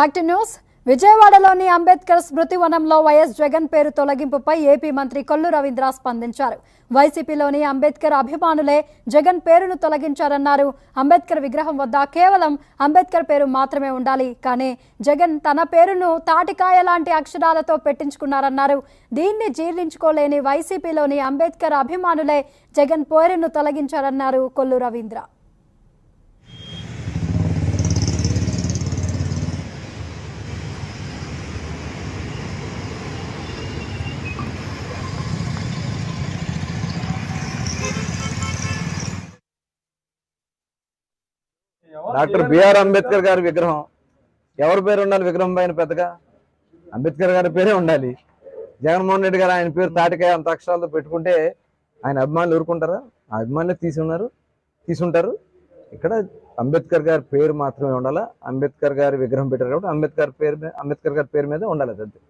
Back news. విజయవాడలోని అంబేద్కర్ స్మృతి వనంలో YS Jagan పేరు తొలగింపుపై ఏపీ మంత్రి కొల్లు రవీంద్ర స్పందించారు. వైసీపీలోని అంబేద్కర్ అభిమానులే జగన్ పేరును తొలగించారన్నారు. అంబేద్కర్ విగ్రహం వద్ద కేవలం అంబేద్కర్ పేరు మాత్రమే ఉండాలి. కానీ జగన్ తన పేరును తాటికాయ లాంటి అక్షరాలతో పెట్టించుకున్నారన్నారు. దీన్ని జీర్ణించుకోలేని వైసీపీలోని అంబేద్కర్ అభిమానులే జగన్ పేరును తొలగించారన్నారు కొల్లు రవీంద్ర. డాక్టర్ బిఆర్ అంబేద్కర్ గారి విగ్రహం. ఎవరి పేరు ఉండాలి విగ్రహం పైన పెద్దగా? అంబేద్కర్ గారి పేరే ఉండాలి. జగన్మోహన్ రెడ్డి గారు ఆయన పేరు తాటికాయ అంత అక్షరాలతో పెట్టుకుంటే ఆయన అభిమానులు ఊరుకుంటారా? ఆ అభిమానులే తీసున్నారు తీసుంటారు ఇక్కడ అంబేద్కర్ గారి పేరు మాత్రమే ఉండాలా? అంబేద్కర్ గారి విగ్రహం పెట్టారు కాబట్టి అంబేద్కర్ పేరు మీద అంబేద్కర్ గారి పేరు మీద ఉండాలి అది